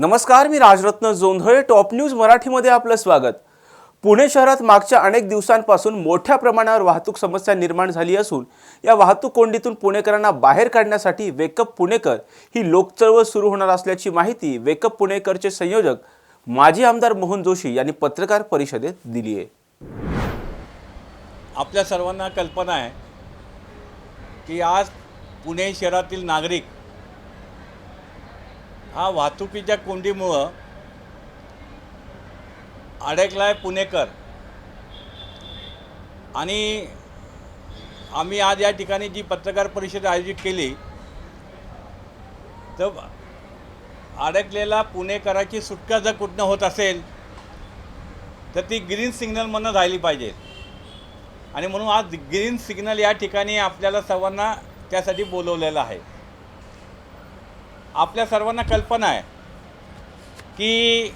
नमस्कार मी Rajratna Jondhale top news मराठीमध्ये आपलं स्वागत. पुणे शहरात मागच्या अनेक दिवसांपासून मोठ्या प्रमाणावर वाहतूक समस्या निर्माण झाली असून या वाहतूक कोंडीतून पुणेकरांना बाहेर काढण्यासाठी वेकअप पुणेकर ही लोकचळवळ सुरू होणार असल्याची माहिती वेकअप पुणेकरचे संयोजक माजी आमदार मोहन जोशी यांनी पत्रकार परिषदेत दिली आहे. आपल्या सर्वांना कल्पना आहे की आज पुणे शहरातील नागरिक हा वाहतुकीच्या कोंडीमुळं अडकला आहे पुणेकर. आणि आम्ही आज या ठिकाणी जी पत्रकार परिषद आयोजित केली तर अडकलेला पुणेकराची सुटका जर कुठनं होत असेल तर ती ग्रीन सिग्नलमधून राहिली पाहिजे. आणि म्हणून आज ग्रीन सिग्नल या ठिकाणी आपल्याला सर्वांना त्यासाठी बोलवलेलं आहे. आपल्या सर्वांना कल्पना आहे की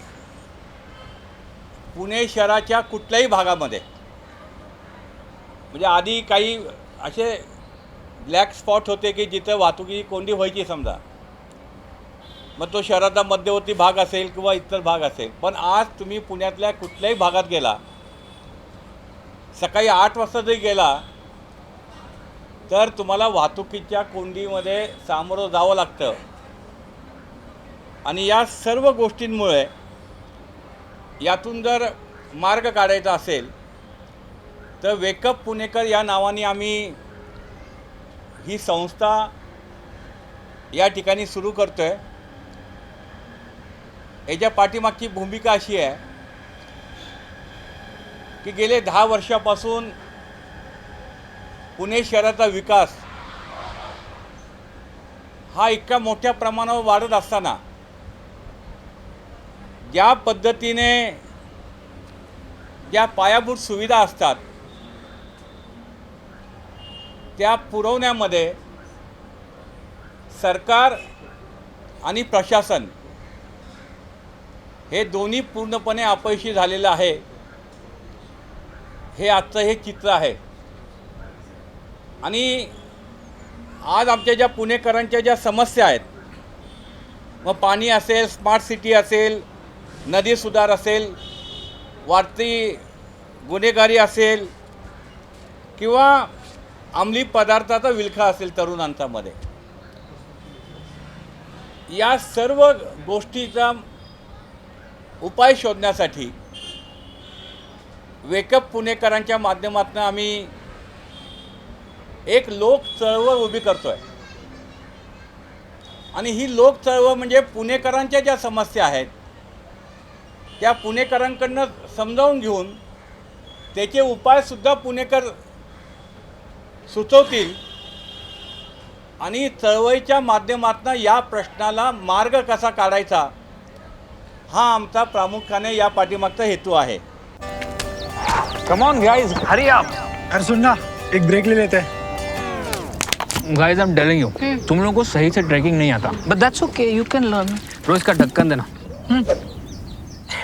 पुणे शहराच्या कुठल्याही भागामध्ये म्हणजे आधी काही असे ब्लॅक स्पॉट होते की जिथं वाहतुकी कोंडी व्हायची समजा. मग तो शहराचा मध्यवर्ती भाग असेल किंवा इतर भाग असेल. पण आज तुम्ही पुण्यातल्या कुठल्याही भागात गेला सकाळी आठ वाजता जरी गेला तर तुम्हाला वाहतुकीच्या कोंडीमध्ये सामोरं जावं लागतं. आणि या सर्व गोष्टींमुळे यातून जर मार्ग काढायचा असेल तर वेकअप पुणेकर या नावाने आम्ही ही संस्था या ठिकाणी सुरू करतो आहे याच्या पाठीमागची भूमिका अशी आहे की गेले दहा वर्षापासून पुणे शहराचा विकास हा इतक्या मोठ्या प्रमाणावर वाढत असताना ज्या पद्धतीने ज्या पायाभूत सुविधा असतात त्या पुरवण्यामध्ये सरकार आणि प्रशासन हे दोन्ही पूर्णपणे अपयशी झालेलं आहे. हे आजचं हे चित्र आहे. आणि आज आमच्या ज्या पुणेकरांच्या ज्या समस्या आहेत मग पाणी असेल स्मार्ट सिटी असेल नदी सुधार असेल वाढती गुन्हेगारी असेल किंवा अंमली पदार्थाचा विलखा असेल तरुणांचामध्ये या सर्व गोष्टीचा उपाय शोधण्यासाठी वेकअप पुणेकरांच्या माध्यमातून आम्ही एक लोक चळवळ उभी करतो आहे आणि ही लोक चळवळ म्हणजे पुणेकरांच्या ज्या समस्या आहेत त्या पुणेकरांकडनं समजावून घेऊन त्याचे उपायसुद्धा पुणेकर सुचवतील आणि चळवळीच्या माध्यमातून या प्रश्नाला मार्ग कसा काढायचा हा आमचा प्रामुख्याने या पाठीमागचा हेतू आहे. Come on guys hurry up अरे सुन ना एक ब्रेक ले लेते. हैं guys I am telling you तुम लोगों को सही से ट्रैकिंग नहीं आता. But that's okay, you can learn. रोज का ढक्कन देना.